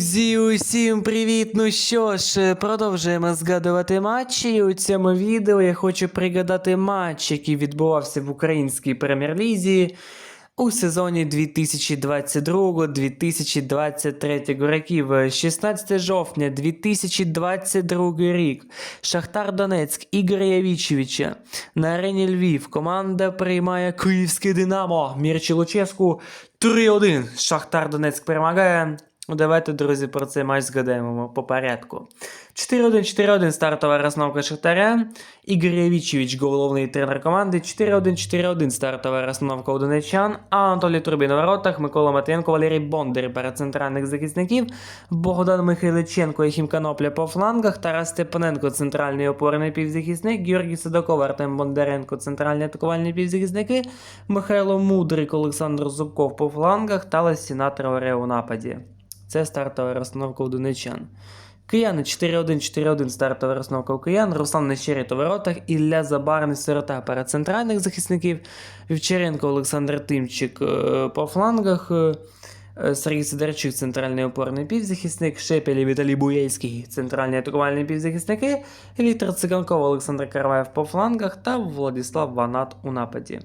Друзі, усім привіт! Ну що ж, продовжуємо згадувати матчі. І у цьому відео я хочу пригадати матч, який відбувався в українській прем'єр-лізі у сезоні 2022-2023 років. 16 жовтня 2022 рік. Шахтар Донецьк Ігоря Явічевича. На арені Львів команда приймає Київське Динамо. Мірчі Луческу 3-1. Шахтар Донецьк перемагає. Ну, Давайте, друзі, про цей матч згадаємо по порядку. 4-1-4-1 стартова розновка Шахтаря. Ігор Явічевич, головний тренер команди. 4-1-4-1 стартова розновка у донечан. Анатолій Трубін у воротах, Микола Матвієнко, Валерій Бондар перед центральних захисників. Богдан Михайличенко і Хімканопля по флангах. Тарас Степаненко, центральний опорний півзахисник. Георгій Садоков, Артем Бондаренко, центральні атакувальні півзахисники. Михайло Мудрик, Олександр Зубков по флангах та Ласіна Траоре у нападі. Це стартова розстановка у донечан. Кияни 4-1-4-1 стартова розстановка у киян, Руслан Нещерет у воротах, Ілля Забарний Сирота перед центральних захисників, Вівчаренко Олександр Тимчик е, по флангах, е, е, Сергій Сидорчук, центральний опорний півзахисник, Шепель і Віталій Буєйський, центральні атакувальні півзахисники, Віктор Циганков, Олександр Караваєв по флангах та Владислав Ванат у нападі.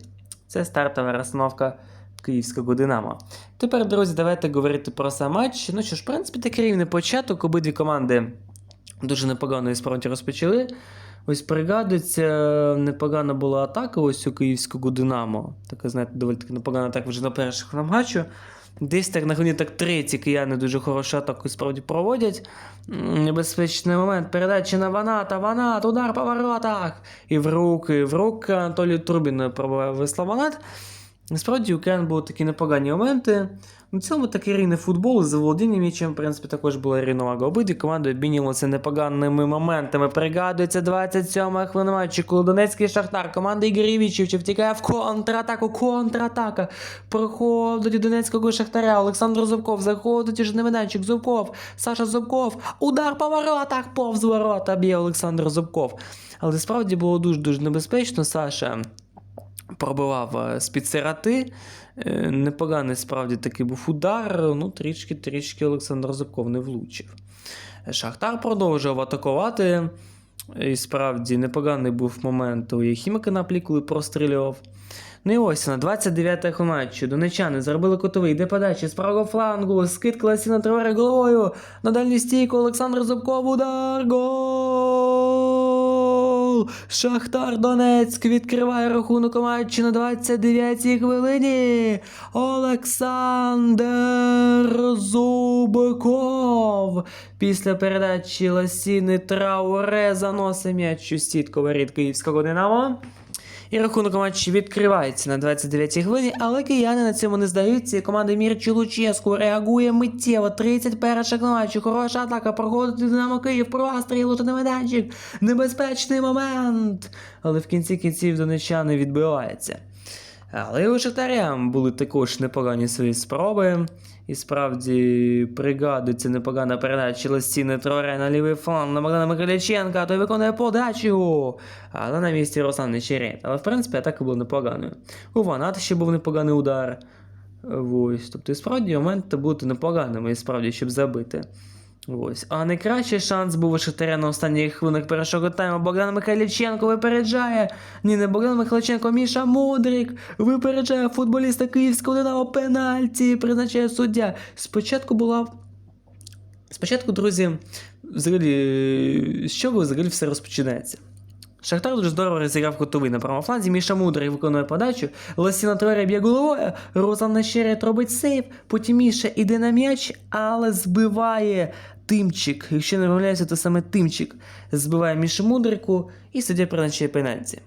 Це стартова розстановка київського Динамо. Тепер, друзі, давайте говорити про сам матч. Ну що ж, в принципі, такий рівний початок. Обидві команди дуже непогано і справді розпочали. Ось пригадується, непогана була атака ось у київського Динамо. Така, знаєте, доволі таки непогана атака вже на перших нам матчу. Десь так на так треті кияни дуже хорошу атаку справді проводять. Небезпечний момент. Передача на Ваната, Ванат, удар по воротах. І в руки, в руки Анатолію Трубіну пробуває Вислав Ванат. Насправді у Киян були такі непогані моменти. У цілому такий рівний футбол з володінням м'ячем, в принципі, також була рівновага. Обидві команди обмінювалися непоганими моментами. Пригадується 27 хвилина матчу, коли Донецький Шахтар, команда Ігоря Івічевича втікає в контратаку, контратака. Проходить Донецького Шахтаря, Олександр Зубков, заходить у Жневиненчик, Зубков, Саша Зубков, удар по воротах, повз ворота б'є Олександр Зубков. Але справді було дуже-дуже небезпечно, Саша пробивав е, з-під сироти. Е, Непоганий справді такий був удар. Ну, трішки-трішки Олександр Зубков не влучив. Шахтар продовжував атакувати. І справді непоганий був момент у Єхімика на коли прострілював. Ну і ось на 29-х матчі донечани зробили котовий, йде подачі з правого флангу, скид Класіна Травери головою, на дальню стійку Олександр Зубков, удар, гол! Шахтар Донецьк відкриває рахунок у матчі на 29-й хвилині. Олександр Зубков. Після передачі Ласіни Трауре заносить м'яч у сітку воріт київського Динамо. І рахунок матчі відкривається на 29-й хвилині, але кияни на цьому не здаються. І команда Мірчі Луческу реагує миттєво. 31 на матчі. Хороша атака. Проходить Динамо Київ. Простріл на майданчик. Небезпечний момент. Але в кінці кінців донечани відбивається. Але у Шахтаря були також непогані свої спроби. І справді пригадується непогана передача Лестіни Троре на лівий фланг на Богдана Михайляченка, той виконує подачу. Але на місці Руслан Нечерет. Але в принципі атака була непоганою. У Ваната ще був непоганий удар. Ось. Тобто, і справді моменти бути непоганими, і справді, щоб забити. Ось. А найкращий шанс був у Шахтаря на останніх хвилинах першого тайму. Богдан Михайліченко випереджає. Ні, не Богдан Михайличенко, Міша Мудрик випереджає футболіста Київського Динамо пенальті. Призначає суддя. Спочатку була. Спочатку, друзі, взагалі, з чого взагалі все розпочинається? Шахтар дуже здорово розіграв котовий на правому фланзі. Міша Мудрий виконує подачу. Лосіна Троре б'є головою. Руслан Нещерет робить сейв. Потім Міша іде на м'яч, але збиває Тимчик. Якщо не помиляюся, то саме Тимчик збиває Мішу Мудрику і суддя призначає пенальті.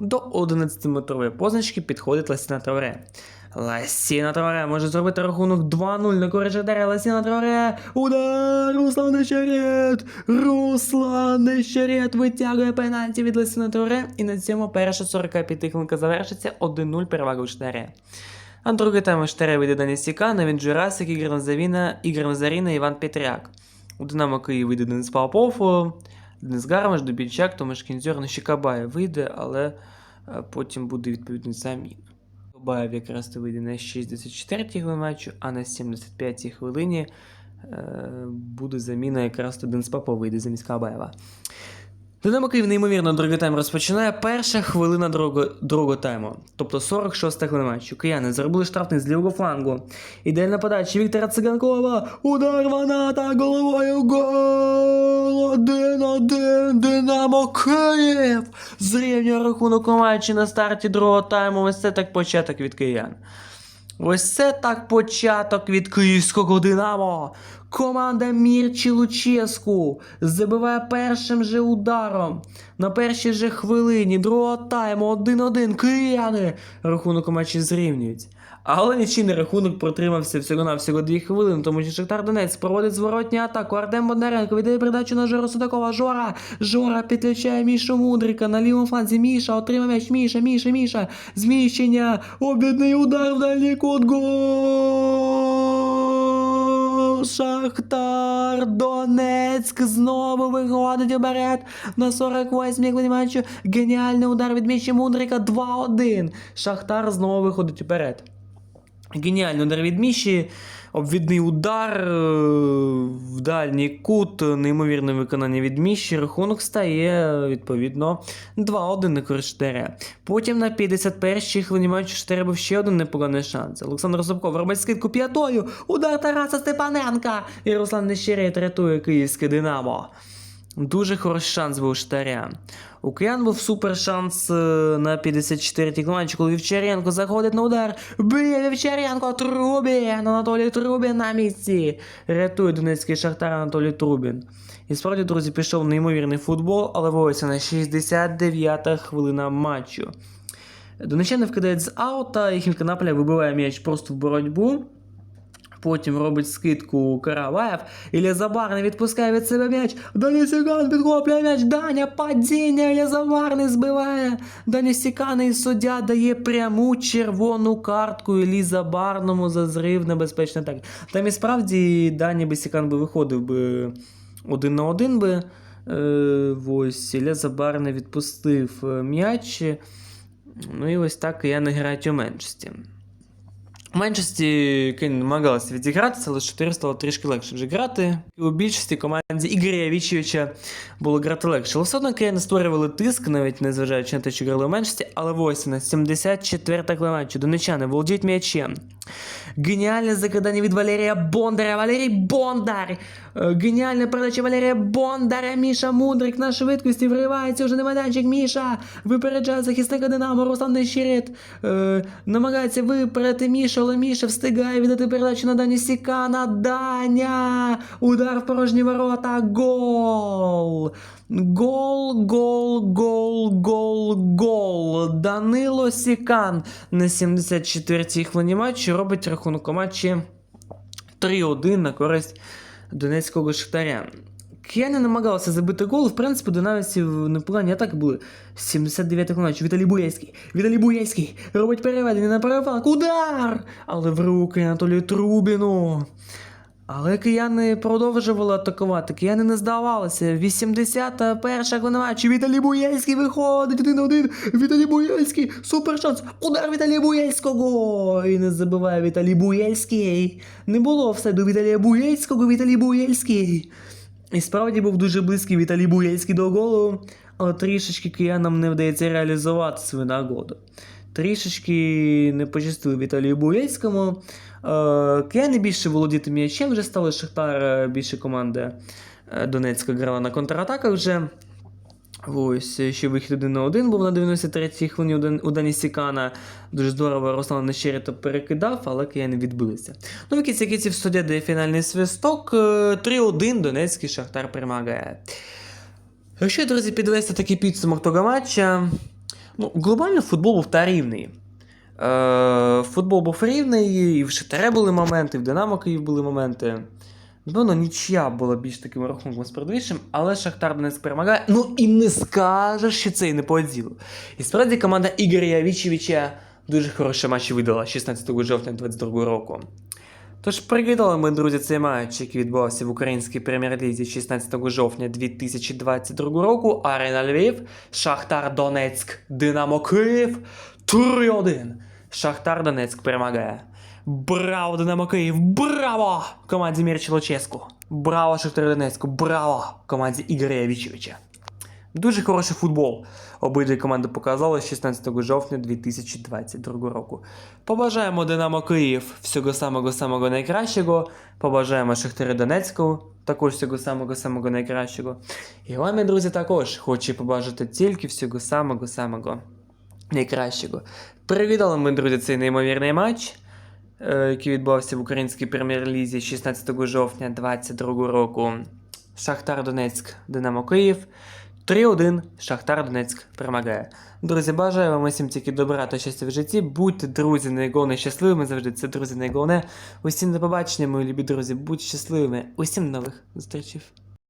До 11-метрової позначки підходить Ласіна Троре. Ласіна Троре може зробити рахунок 2-0 на користь. Ласіна Троре. Удар! Руслан Нещерет! Руслан Нещерет витягує пенальті від Ласіна Троре. І на цьому перша 45 хвилинка завершиться 1-0 перевага у Шахтаря. А другий тайм у вийде Денис Сіка, Навін Джурасик, Ігор Назаріна, Ігор Назаріна, Іван Петряк. У Динамо Київ вийде Денис Павлов, Денис Гармаш, Дубільчак, Томаш Кінзьор, ще вийде, але е, потім буде відповідний замін. Кабаєв якраз то вийде на 64-й хвилині матчу, а на 75-й хвилині Е, буде заміна якраз Денис Папа вийде замість Кабаєва. Динамо Київ неймовірно другий тайм розпочинає. Перша хвилина другого, другого тайму, тобто 46 хвилина матчу. Кияни заробили штрафний з лівого флангу. Ідеальна подача Віктора Циганкова. Удар Ваната головою. Гол! 1-1 Динамо Київ. Зрівнює рахунок у матчі на старті другого тайму. Ось це так початок від киян. Ось це так початок від київського Динамо. Команда Мірчі Луческу забиває першим же ударом. На першій же хвилині другого тайму 1-1 кияни. Рахунок у матчі зрівнюють. Але нічийний рахунок протримався всього на всього 2 хвилини, тому що Шахтар Донець проводить зворотню атаку. Артем Бондаренко віддає передачу на Жору Судакова. Жора. Жора підключає Мішу Мудрика на лівому фланзі. Міша отримав м'яч. Міша, Міша, Міша. Зміщення. Обідний удар в дальній кут. Гол! Шахтар Донецьк знову виходить вперед на 48-й хвилині матчу. Геніальний удар від Міші Мудрика 2-1. Шахтар знову виходить вперед. Геніальний удар від Міші, обвідний удар е, в дальній кут, неймовірне виконання від Міші. Рахунок стає відповідно 2-1 на користь Штаря. Потім на 51-й хвилині матчу Штаря був ще один непоганий шанс. Олександр Зубков робить скидку п'ятою. Удар Тараса Степаненка. І Руслан Нещерет рятує київське Динамо. Дуже хороший шанс був Штаря. У Киян був супер шанс е, на 54-й кланчі, коли Вівчаренко заходить на удар. Б'є Вівчаренко, Трубін! Анатолій Трубін на місці. Рятує донецький шахтар Анатолій Трубін. І справді, друзі, пішов неймовірний футбол, але ось на 69-та хвилина матчу. Донечани вкидають з аута, і Хімканапля вибиває м'яч просто в боротьбу. Потім робить скидку Караваєв. Ілля Забарний відпускає від себе м'яч. Даня Сікан підхоплює м'яч. Даня падіння. Ілля Забарний збиває. Даня Сікан і суддя дає пряму червону картку Іллі Забарному за зрив небезпечний так. Там і справді Даня Бесікан би виходив би один на один би. Е, ось Ілля Забарний відпустив е, м'яч. Ну і ось так я не грають у меншості. У меншості Кейн намагалася відігратися, але 4 стало трішки легше вже грати. І у більшості команді Ігоря Вічевича було грати легше. Але все одно Кейн створювали тиск, навіть незважаючи на те, що грали у меншості. Але ось на 74-та клематчі донечани володіють м'ячем. Геніальне закидання від Валерія Бондаря. Валерій Бондар! Е, Геніальна передача Валерія Бондаря. Міша Мудрик на швидкості вривається вже на майданчик. Міша випереджає захисника Динамо. Руслан Нещерет е, намагається випередити Міша, але Міша встигає віддати передачу на Дані Сікана. Даня! Удар в порожні ворота. Гол! Гол, гол, гол, гол, гол. Данило Сікан на 74-й хвилині матчу робить рахунок у матчі 3-1 на користь донецького шахтаря. Кияни намагалися забити гол, в принципі, динамівців непогані атаки були. 79-й матч. Віталій Буєцький. Віталій Буєцький робить переведення на фланг. Удар! Але в руки Анатолію Трубіну. Але кияни продовжували атакувати, кияни не здавалися. 81-та хвилина. Віталій Буєльський виходить 1-1. Віталій Буєльський. Супер шанс. Удар Віталія Буєльського. І не забиває Віталій Буєльський. Не було все до Віталія Буєльського. Віталій Буєльський. І справді був дуже близький Віталій Буєльський до голу, але трішечки киянам не вдається реалізувати свою нагоду. Трішечки не пощастило Віталію Буєцькому. Е, Кияни більше володіти м'ячем вже стали Шахтар, е, більше команда е, Донецька грала на контратаках вже. Ось ще вихід один на один був на 93-й хвилині у Дан- Дані Сікана. Дуже здорово Руслан Нещерета перекидав, але кияни відбилися. Ну, в кінці кінців суддя дає фінальний свисток. Е, 3-1 Донецький Шахтар перемагає. Якщо, друзі, підвести такий підсумок того матча, ну, глобально футбол був та рівний. Е, футбол був рівний, і в Шахтаря були моменти, і в Динамо Київ були моменти. Напевно, нічия була більш таким рахунком справедливішим, але Шахтар Донецьк перемагає. Ну і не скажеш, що це і не по. І справді команда Ігоря Вічевича дуже хороші матчі видала 16 жовтня 2022 року. Тож пригадали ми, друзі, цей матч, який відбувався в українській прем'єр-лізі 16 жовтня 2022 року. Арена Львів, Шахтар Донецьк, Динамо Київ 3-1. Шахтар Донецьк перемагає. Браво, Динамо Київ! Браво! Команді Мірчі Луческу! Браво, Шахтар Донецьку! Браво! Команді Ігоря Явічевича! Дуже хороший футбол. Обидві команди показали 16 жовтня 2022 року. Побажаємо Динамо Київ всього самого самого найкращого. Побажаємо Шахтарю Донецьку також всього самого самого найкращого. І вам, друзі, також хочу побажати тільки всього самого самого найкращого. Привітали ми, друзі, цей неймовірний матч, е, який відбувався в українській прем'єр-лізі 16 жовтня 2022 року. Шахтар Донецьк, Динамо Київ. 3-1 Шахтар Донецьк перемагає. Друзі, бажаю вам усім тільки добра та щастя в житті. Будьте друзі, найголовніше щасливими завжди. Це друзі найголовне. Усім до побачення, мої любі друзі. Будьте щасливими. Усім нових зустрічей.